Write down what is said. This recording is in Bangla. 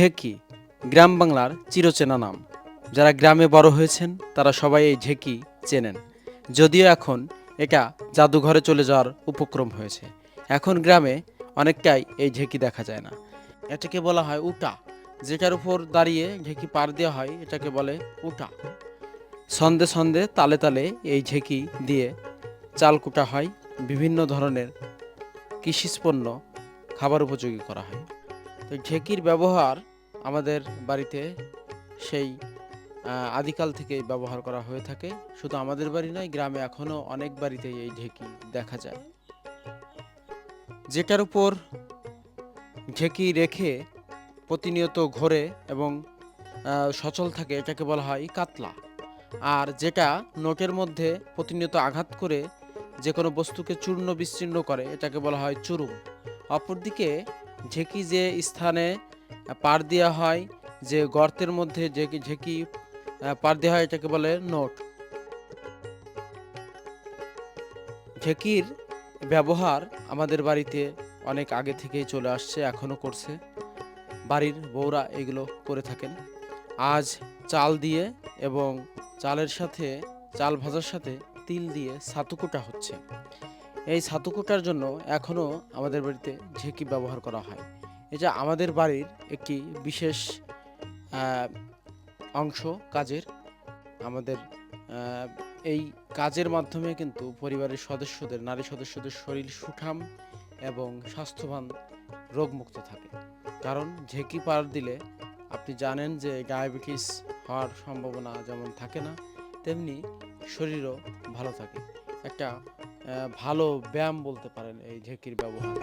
ঝেঁকি গ্রাম বাংলার চিরচেনা নাম। যারা গ্রামে বড় হয়েছেন, তারা সবাই এই ঝেঁকি চেনেন। যদিও এখন এটা জাদুঘরে চলে যাওয়ার উপক্রম হয়েছে। এখন গ্রামে অনেকটাই এই ঝেঁকি দেখা যায় না। এটাকে বলা হয় উটা, যেটার উপর দাঁড়িয়ে ঝেঁকি পার দেওয়া হয়, এটাকে বলে উটা। ছন্দে ছন্দে, তালে তালে এই ঝেঁকি দিয়ে চাল কুটা হয়, বিভিন্ন ধরনের কৃষিজ পণ্য খাবার উপযোগী করা হয়। তো ঢেকির ব্যবহার আমাদের বাড়িতে সেই আদিকাল থেকে ব্যবহার করা হয়ে থাকে। শুধু আমাদের বাড়ি নয়, গ্রামে এখনও অনেক বাড়িতেই এই ঢেকি দেখা যায়। যেটার উপর ঢেকি রেখে প্রতিনিয়ত ঘোরে এবং সচল থাকে, এটাকে বলা হয় কাতলা। আর যেটা নোটের মধ্যে প্রতিনিয়ত আঘাত করে যে কোনো বস্তুকে চূর্ণ বিচ্ছিন্ন করে, এটাকে বলা হয় চুরুম। অপরদিকে ঝেঁকি যে স্থানে পার দেওয়া হয় যে গর্তের মধ্যে যে ঝেঁকি পার দেওয়া হয় এটাকে বলে নোট। ঝেঁকির ব্যবহার আমাদের বাড়িতে অনেক আগে থেকেই চলে আসছে এখনও করছে। বাড়ির বউরা এগুলো করে থাকেন। আজ চাল দিয়ে এবং চালের সাথে, চাল ভাজার সাথে তিল দিয়ে ছাতুকুটা হচ্ছে। এই ছাতুকুটার জন্য এখনও আমাদের বাড়িতে ঝেঁকি ব্যবহার করা হয়? এটা আমাদের বাড়ির একটি বিশেষ অংশ, কাজের, আমাদের এই কাজের মাধ্যমে কিন্তু পরিবারের সদস্যদের, নারী সদস্যদের শরীর সুঠাম এবং স্বাস্থ্যবান রোগমুক্ত থাকে। কারণ ঝেঁকি পার দিলে আপনি জানেন যে ডায়াবেটিস হওয়ার সম্ভাবনা যেমন থাকে না, তেমনি শরীরও ভালো থাকে। একটা ভালো ব্যায়াম বলতে পারেন এই ঝেঁকির ব্যবহার।